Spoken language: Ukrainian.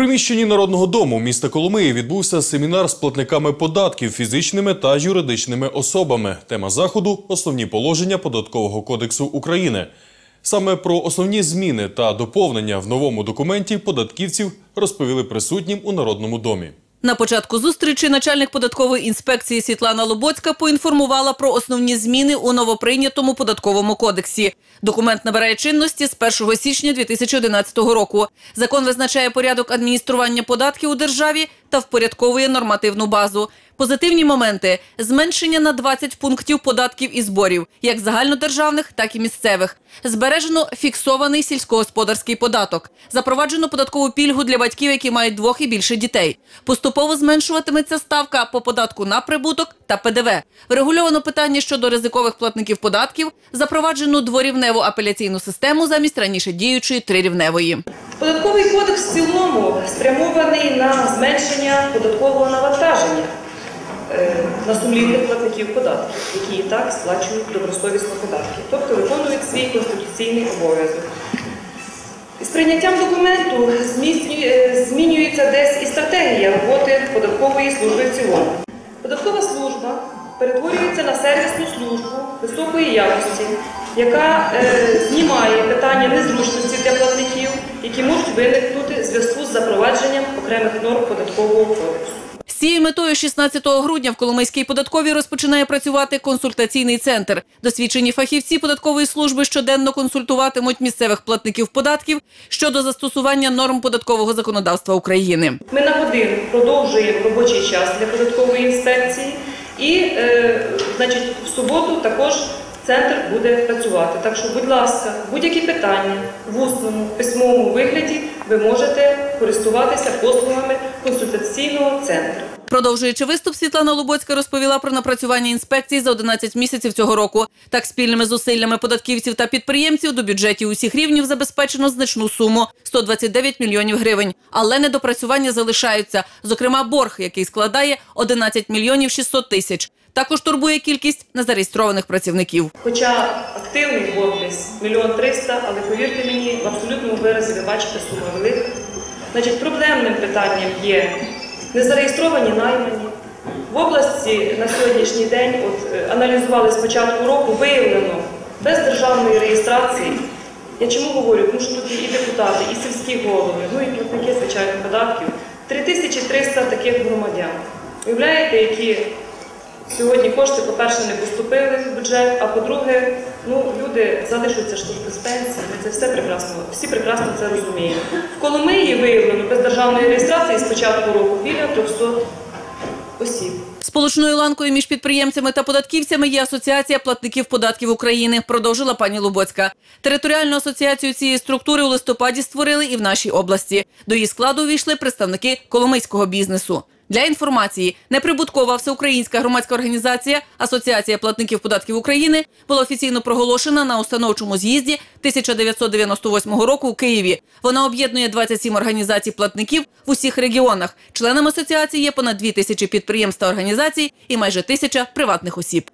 приміщенні Народного дому міста Коломиї відбувся семінар з платниками податків фізичними та юридичними особами. Тема заходу основні положення податкового кодексу України. Саме про основні зміни та доповнення в новому документі податківців розповіли присутнім у Народному домі. На початку зустрічі начальник податкової інспекції Світлана Лобоцька поінформувала про основні зміни у новоприйнятому податковому кодексі. Документ набирає чинності з 1 січня 2011 року. Закон визначає порядок адміністрування податків у державі та впорядковує нормативну базу. Позитивні моменти – зменшення на 20 пунктів податків і зборів, як загальнодержавних, так і місцевих. Збережено фіксований сільськогосподарський податок. Запроваджено податкову пільгу для батьків, які мають двох і більше дітей. Поступово зменшуватиметься ставка по податку на прибуток та ПДВ. Врегульовано питання щодо ризикових платників податків. Запроваджено дворівневу апеляційну систему замість раніше діючої трирівневої. Податковий кодекс в цілому спрямований на зменшення податкового навантаження на сумлінних платників податків, які і так сплачують добросовісно податки, тобто виконують свій конституційний обов'язок. З прийняттям документу е, змінюється десь і стратегія роботи податкової служби в цілому. Податкова служба перетворюється на сервісну службу високої якості, яка е, знімає питання незручності для платників, які можуть виникнути в зв'язку з запровадженням окремих норм податкового кодексу. Цією метою 16 грудня в Коломийській податковій розпочинає працювати консультаційний центр. Досвідчені фахівці податкової служби щоденно консультуватимуть місцевих платників податків щодо застосування норм податкового законодавства України. Ми на годину продовжуємо робочий час для податкової інспекції і, е, значить, в суботу також центр буде працювати. Так що, будь ласка, будь-які питання в усному, письмовому вигляді ви можете користуватися послугами консультаційного центру. Продовжуючи виступ, Світлана Лубоцька розповіла про напрацювання інспекції за 11 місяців цього року. Так, спільними зусиллями податківців та підприємців до бюджетів усіх рівнів забезпечено значну суму 129 мільйонів гривень. Але недопрацювання залишаються. Зокрема, борг, який складає 11 мільйонів 600 тисяч. Також турбує кількість незареєстрованих працівників. Хоча активний борг десь мільйон триста, але повірте мені, в абсолютному виразі ви бачите сума велика. Значить, проблемним питанням є незареєстровані наймані. В області на сьогоднішній день от, е, аналізували з початку року, виявлено без державної реєстрації. Я чому говорю? Тому що тут і депутати, і сільські голови, ну і платники, звичайно, податків. 3300 таких громадян. Уявляєте, які Сьогодні кошти, по-перше, не поступили в бюджет, а по-друге, ну, люди залишаться ж без пенсії. Ми це все прекрасно, всі прекрасно це розуміємо. В Коломиї виявлено без державної реєстрації з початку року біля 300 осіб. Сполучною ланкою між підприємцями та податківцями є Асоціація платників податків України, продовжила пані Лубоцька. Територіальну асоціацію цієї структури у листопаді створили і в нашій області. До її складу увійшли представники коломийського бізнесу. Для інформації, неприбуткова всеукраїнська громадська організація Асоціація платників податків України була офіційно проголошена на установчому з'їзді 1998 року у Києві. Вона об'єднує 27 організацій платників в усіх регіонах. Членами асоціації є понад 2 тисячі підприємств та організацій і майже тисяча приватних осіб.